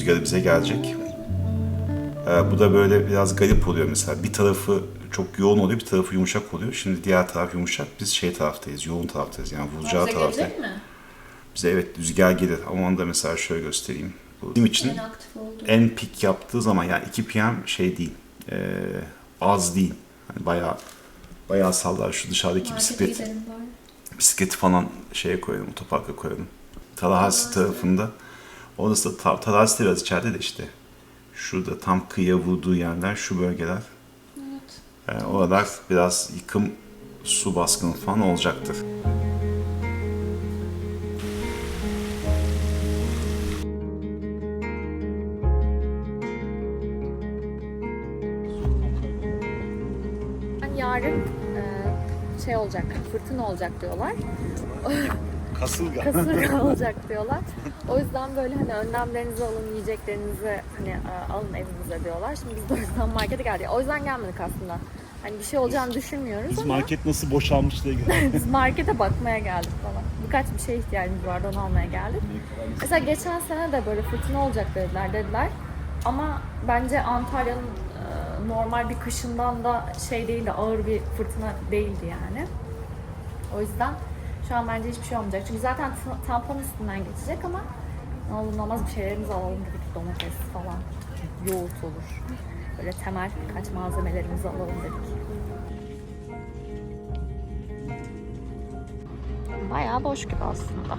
rüzgarı bize gelecek. Ee, bu da böyle biraz garip oluyor mesela. Bir tarafı çok yoğun oluyor, bir tarafı yumuşak oluyor. Şimdi diğer taraf yumuşak, biz şey taraftayız, yoğun taraftayız. Yani vuracağı Bize taraftayız. gelecek mi? Bize evet rüzgar gelir ama onu da mesela şöyle göstereyim. Bu bizim için En aktif oldu. en pik yaptığı zaman yani 2 PM şey değil, ee, az değil. Hani bayağı bayağı sallar şu dışarıdaki Markete bisiklet gidelim bari. bisikleti falan şeye koyalım, otoparka koyalım. Tallahassee tarafında. Orası da ta, Tallahassee de biraz içeride de işte. Şurada tam kıyıya vurduğu yerler, şu bölgeler. Evet. Yani oralar biraz yıkım, su baskını falan olacaktır. Yarın e, şey olacak, fırtına olacak diyorlar. Kasılga. Kasırga olacak diyorlar. O yüzden böyle hani önlemlerinizi alın, yiyeceklerinizi hani e, alın evinize diyorlar. Şimdi biz de o yüzden markete geldik. O yüzden gelmedik aslında. Hani bir şey olacağını düşünmüyoruz Biz ama market nasıl boşalmış diye geldik. biz markete bakmaya geldik falan. Birkaç bir şeye ihtiyacımız vardı onu almaya geldik. Mesela geçen sene de böyle fırtına olacak dediler dediler. Ama bence Antalya'nın e, normal bir kışından da şey değildi, ağır bir fırtına değildi yani. O yüzden şu an bence hiçbir şey olmayacak. Çünkü zaten tampon üstünden geçecek ama ne olur ne olmaz bir şeylerimizi alalım dedik. Domates falan, yoğurt olur. Böyle temel birkaç malzemelerimizi alalım dedik. Bayağı boş gibi aslında.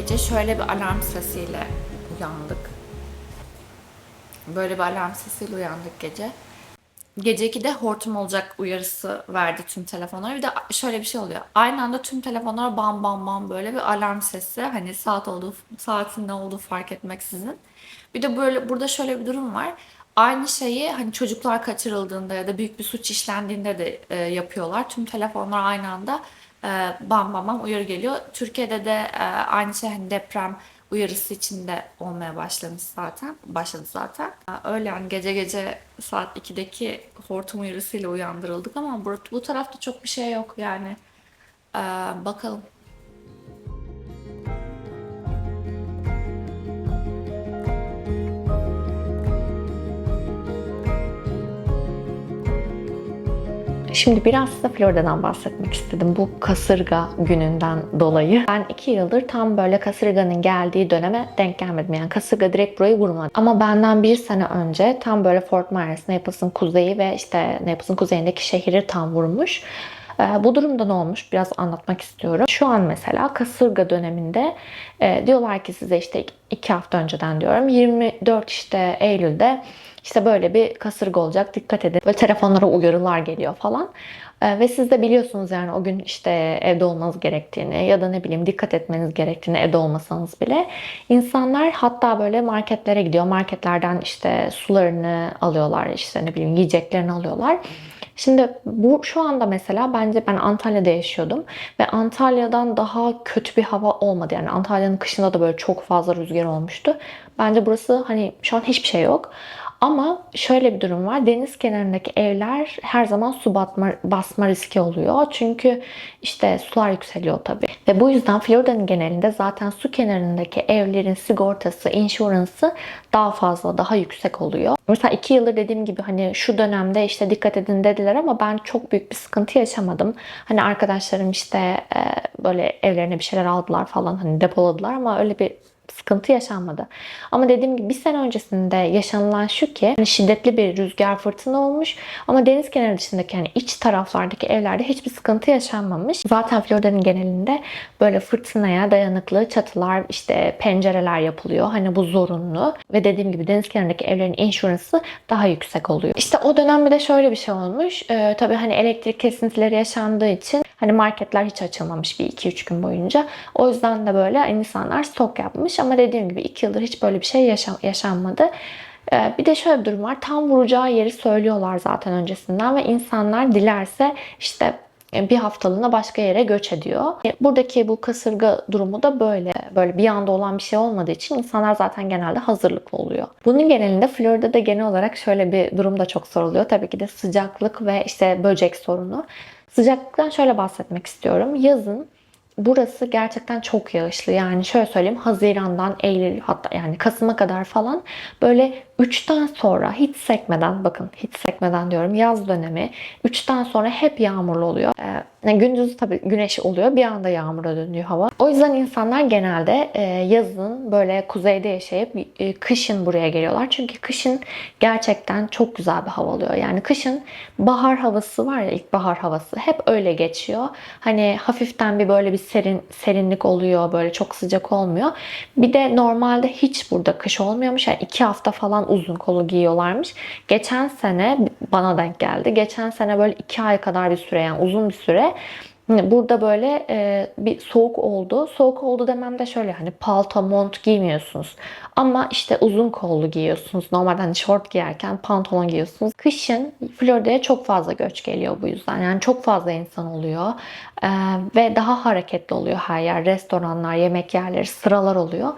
Gece şöyle bir alarm sesiyle uyandık. Böyle bir alarm sesiyle uyandık gece. Gece 2'de hortum olacak uyarısı verdi tüm telefonlara. Bir de şöyle bir şey oluyor. Aynı anda tüm telefonlara bam bam bam böyle bir alarm sesi. Hani saat olduğu, saatin ne olduğu fark etmeksizin. Bir de böyle burada şöyle bir durum var. Aynı şeyi hani çocuklar kaçırıldığında ya da büyük bir suç işlendiğinde de e, yapıyorlar. Tüm telefonlar aynı anda bam bam bam uyarı geliyor. Türkiye'de de e, aynı şey hani deprem uyarısı içinde olmaya başlamış zaten. Başladı zaten. E, Öyle yani gece gece saat 2'deki hortum uyarısıyla uyandırıldık ama bu, bu tarafta çok bir şey yok yani. E, bakalım. Şimdi biraz size Florida'dan bahsetmek istedim. Bu kasırga gününden dolayı. Ben iki yıldır tam böyle kasırganın geldiği döneme denk gelmedim. Yani kasırga direkt burayı vurmadı. Ama benden bir sene önce tam böyle Fort Myers, Naples'ın kuzeyi ve işte Naples'ın kuzeyindeki şehri tam vurmuş. Ee, Bu durumda ne olmuş? Biraz anlatmak istiyorum. Şu an mesela kasırga döneminde e, diyorlar ki size işte iki hafta önceden diyorum 24 işte Eylül'de işte böyle bir kasırga olacak dikkat edin. Ve telefonlara uyarılar geliyor falan. Ee, Ve siz de biliyorsunuz yani o gün işte evde olmanız gerektiğini ya da ne bileyim dikkat etmeniz gerektiğini evde olmasanız bile. insanlar hatta böyle marketlere gidiyor. Marketlerden işte sularını alıyorlar işte ne bileyim yiyeceklerini alıyorlar. Şimdi bu şu anda mesela bence ben Antalya'da yaşıyordum ve Antalya'dan daha kötü bir hava olmadı. Yani Antalya'nın kışında da böyle çok fazla rüzgar olmuştu. Bence burası hani şu an hiçbir şey yok. Ama şöyle bir durum var. Deniz kenarındaki evler her zaman su batma, basma riski oluyor. Çünkü işte sular yükseliyor tabii. Ve bu yüzden Florida'nın genelinde zaten su kenarındaki evlerin sigortası, insurance'ı daha fazla, daha yüksek oluyor. Mesela iki yıldır dediğim gibi hani şu dönemde işte dikkat edin dediler ama ben çok büyük bir sıkıntı yaşamadım. Hani arkadaşlarım işte e, böyle evlerine bir şeyler aldılar falan hani depoladılar ama öyle bir sıkıntı yaşanmadı. Ama dediğim gibi bir sene öncesinde yaşanılan şu ki hani şiddetli bir rüzgar fırtına olmuş ama deniz kenarı dışındaki hani iç taraflardaki evlerde hiçbir sıkıntı yaşanmamış. Zaten Florida'nın genelinde böyle fırtınaya dayanıklı çatılar işte pencereler yapılıyor. Hani bu zorunlu ve dediğim gibi deniz kenarındaki evlerin insurance'ı daha yüksek oluyor. İşte o dönemde de şöyle bir şey olmuş. Ee, tabii hani elektrik kesintileri yaşandığı için hani marketler hiç açılmamış bir 2-3 gün boyunca. O yüzden de böyle insanlar stok yapmış ama dediğim gibi 2 yıldır hiç böyle bir şey yaşa- yaşanmadı. Ee, Bir de şöyle bir durum var. Tam vuracağı yeri söylüyorlar zaten öncesinden ve insanlar dilerse işte bir haftalığına başka yere göç ediyor. E, Buradaki bu kasırga durumu da böyle. Böyle bir anda olan bir şey olmadığı için insanlar zaten genelde hazırlıklı oluyor. Bunun genelinde Florida'da genel olarak şöyle bir durum da çok soruluyor. Tabii ki de sıcaklık ve işte böcek sorunu. Sıcaklıktan şöyle bahsetmek istiyorum. Yazın Burası gerçekten çok yağışlı. Yani şöyle söyleyeyim Haziran'dan Eylül hatta yani Kasım'a kadar falan böyle 3'ten sonra hiç sekmeden bakın hiç sekmeden diyorum yaz dönemi 3'ten sonra hep yağmurlu oluyor. Ee, yani gündüz tabii güneş oluyor bir anda yağmura dönüyor hava. O yüzden insanlar genelde e, yazın böyle kuzeyde yaşayıp e, kışın buraya geliyorlar. Çünkü kışın gerçekten çok güzel bir hava oluyor. Yani kışın bahar havası var ya ilkbahar havası hep öyle geçiyor. Hani hafiften bir böyle bir serin serinlik oluyor böyle çok sıcak olmuyor. Bir de normalde hiç burada kış olmuyormuş. Yani iki hafta falan uzun kolu giyiyorlarmış. Geçen sene bana denk geldi. Geçen sene böyle iki ay kadar bir süre yani uzun bir süre Burada böyle e, bir soğuk oldu. Soğuk oldu demem de şöyle hani palto, mont giymiyorsunuz. Ama işte uzun kollu giyiyorsunuz. Normalde hani şort giyerken pantolon giyiyorsunuz. Kışın Florida'ya çok fazla göç geliyor bu yüzden. Yani çok fazla insan oluyor. E, ve daha hareketli oluyor her yer. Restoranlar, yemek yerleri, sıralar oluyor.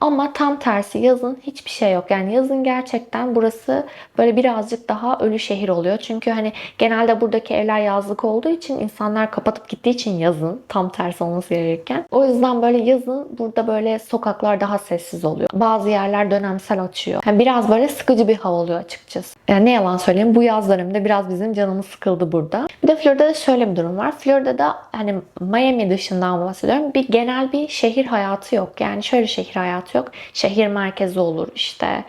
Ama tam tersi yazın hiçbir şey yok. Yani yazın gerçekten burası böyle birazcık daha ölü şehir oluyor. Çünkü hani genelde buradaki evler yazlık olduğu için insanlar kapatıp gittiği için yazın tam tersi olması gerekirken. O yüzden böyle yazın burada böyle sokaklar daha sessiz oluyor. Bazı yerler dönemsel açıyor. Yani biraz böyle sıkıcı bir hava oluyor açıkçası. Yani ne yalan söyleyeyim bu yaz döneminde biraz bizim canımız sıkıldı burada. Bir de Florida'da şöyle bir durum var. Florida'da hani Miami dışından bahsediyorum. Bir genel bir şehir hayatı yok. Yani şöyle şehir hayatı yok. Şehir merkezi olur işte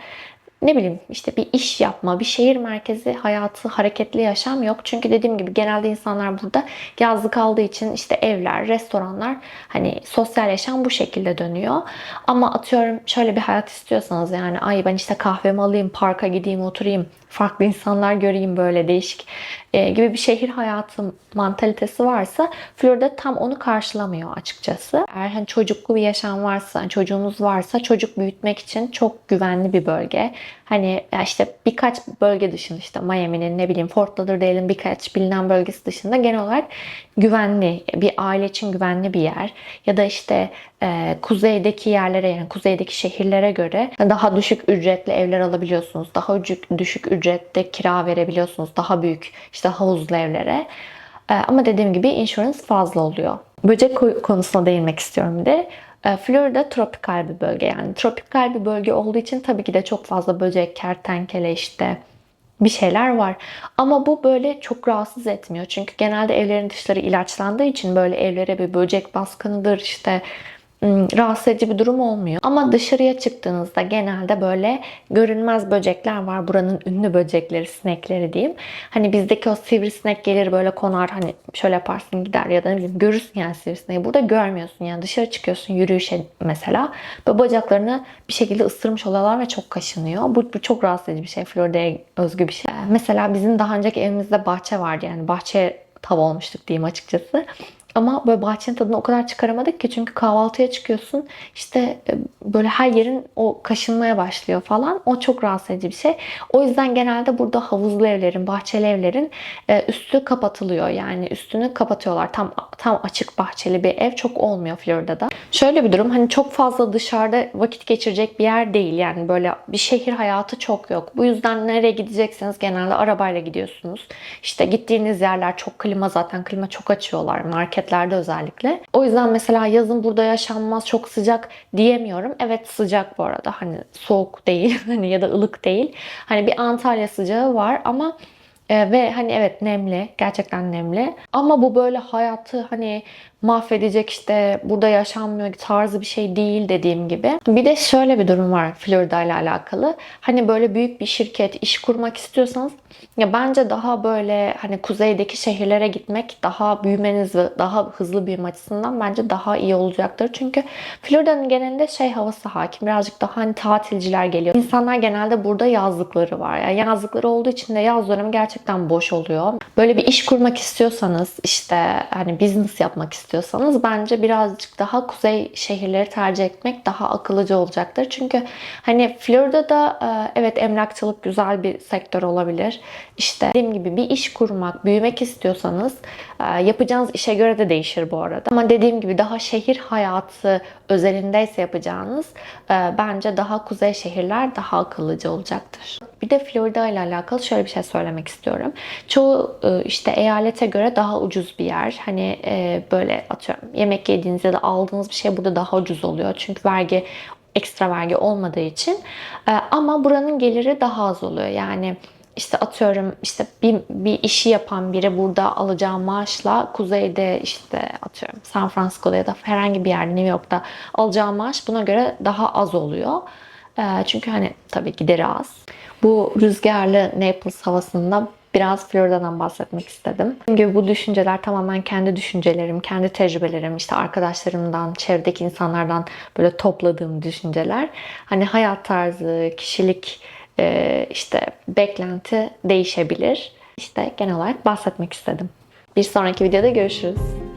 ne bileyim işte bir iş yapma, bir şehir merkezi hayatı, hareketli yaşam yok. Çünkü dediğim gibi genelde insanlar burada yazlık kaldığı için işte evler, restoranlar hani sosyal yaşam bu şekilde dönüyor. Ama atıyorum şöyle bir hayat istiyorsanız yani ay ben işte kahvemi alayım, parka gideyim, oturayım, farklı insanlar göreyim böyle değişik e, gibi bir şehir hayatı mantalitesi varsa Florida tam onu karşılamıyor açıkçası. Eğer hani çocuklu bir yaşam varsa, çocuğunuz varsa çocuk büyütmek için çok güvenli bir bölge. Hani işte birkaç bölge dışında işte Miami'nin ne bileyim Fort Lauderdale'in birkaç bilinen bölgesi dışında genel olarak güvenli, bir aile için güvenli bir yer. Ya da işte e, kuzeydeki yerlere yani kuzeydeki şehirlere göre daha düşük ücretli evler alabiliyorsunuz. Daha düşük, ücrette kira verebiliyorsunuz. Daha büyük işte havuzlu evlere. E, ama dediğim gibi insurance fazla oluyor. Böcek ko- konusuna değinmek istiyorum bir de. E, Florida tropikal bir bölge yani tropikal bir bölge olduğu için tabii ki de çok fazla böcek, kertenkele işte bir şeyler var. Ama bu böyle çok rahatsız etmiyor. Çünkü genelde evlerin dışları ilaçlandığı için böyle evlere bir böcek baskınıdır işte rahatsız edici bir durum olmuyor. Ama dışarıya çıktığınızda genelde böyle görünmez böcekler var. Buranın ünlü böcekleri, sinekleri diyeyim. Hani bizdeki o sivrisinek gelir böyle konar hani şöyle yaparsın gider ya da ne bileyim görürsün yani sivrisineği. Burada görmüyorsun yani dışarı çıkıyorsun yürüyüşe mesela. Böyle bacaklarını bir şekilde ısırmış oluyorlar ve çok kaşınıyor. Bu, bu çok rahatsız edici bir şey. Florida'ya özgü bir şey. Mesela bizim daha önceki evimizde bahçe vardı yani bahçe tav olmuştuk diyeyim açıkçası. Ama böyle bahçenin tadını o kadar çıkaramadık ki çünkü kahvaltıya çıkıyorsun işte e, böyle her yerin o kaşınmaya başlıyor falan. O çok rahatsız edici bir şey. O yüzden genelde burada havuzlu evlerin, bahçeli evlerin e, üstü kapatılıyor. Yani üstünü kapatıyorlar. Tam tam açık bahçeli bir ev çok olmuyor Florida'da. Şöyle bir durum hani çok fazla dışarıda vakit geçirecek bir yer değil. Yani böyle bir şehir hayatı çok yok. Bu yüzden nereye gidecekseniz genelde arabayla gidiyorsunuz. İşte gittiğiniz yerler çok klima zaten klima çok açıyorlar marketlerde özellikle. O yüzden mesela yazın burada yaşanmaz çok sıcak diyemiyorum. Evet sıcak bu arada hani soğuk değil hani ya da ılık değil. Hani bir Antalya sıcağı var ama e, ve hani evet nemli, gerçekten nemli. Ama bu böyle hayatı hani mahvedecek işte burada yaşanmıyor tarzı bir şey değil dediğim gibi. Bir de şöyle bir durum var Florida ile alakalı. Hani böyle büyük bir şirket iş kurmak istiyorsanız ya bence daha böyle hani kuzeydeki şehirlere gitmek daha büyümeniz ve daha hızlı büyüme açısından bence daha iyi olacaktır. Çünkü Florida'nın genelinde şey havası hakim. Birazcık daha hani tatilciler geliyor. İnsanlar genelde burada yazlıkları var. Yani yazlıkları olduğu için de yaz dönemi gerçekten boş oluyor. Böyle bir iş kurmak istiyorsanız işte hani business yapmak istiyorsanız bence birazcık daha kuzey şehirleri tercih etmek daha akıllıca olacaktır. Çünkü hani Florida'da e, evet emlakçılık güzel bir sektör olabilir. İşte dediğim gibi bir iş kurmak, büyümek istiyorsanız e, yapacağınız işe göre de değişir bu arada. Ama dediğim gibi daha şehir hayatı özelindeyse yapacağınız e, bence daha kuzey şehirler daha akıllıca olacaktır. Bir de Florida ile alakalı şöyle bir şey söylemek istiyorum. Çoğu işte eyalete göre daha ucuz bir yer. Hani e, atıyorum yemek yediğiniz ya da aldığınız bir şey burada daha ucuz oluyor. Çünkü vergi ekstra vergi olmadığı için. E, ama buranın geliri daha az oluyor. Yani işte atıyorum işte bir, bir işi yapan biri burada alacağı maaşla kuzeyde işte atıyorum San Francisco'da ya da herhangi bir yerde New York'ta alacağı maaş buna göre daha az oluyor. Ee, Çünkü hani tabii gideri az. Bu rüzgarlı Naples havasında biraz Florida'dan bahsetmek istedim. Dediğim gibi bu düşünceler tamamen kendi düşüncelerim, kendi tecrübelerim, işte arkadaşlarımdan, çevredeki insanlardan böyle topladığım düşünceler. Hani hayat tarzı, kişilik, e, işte beklenti değişebilir. İşte genel olarak bahsetmek istedim. Bir sonraki videoda görüşürüz.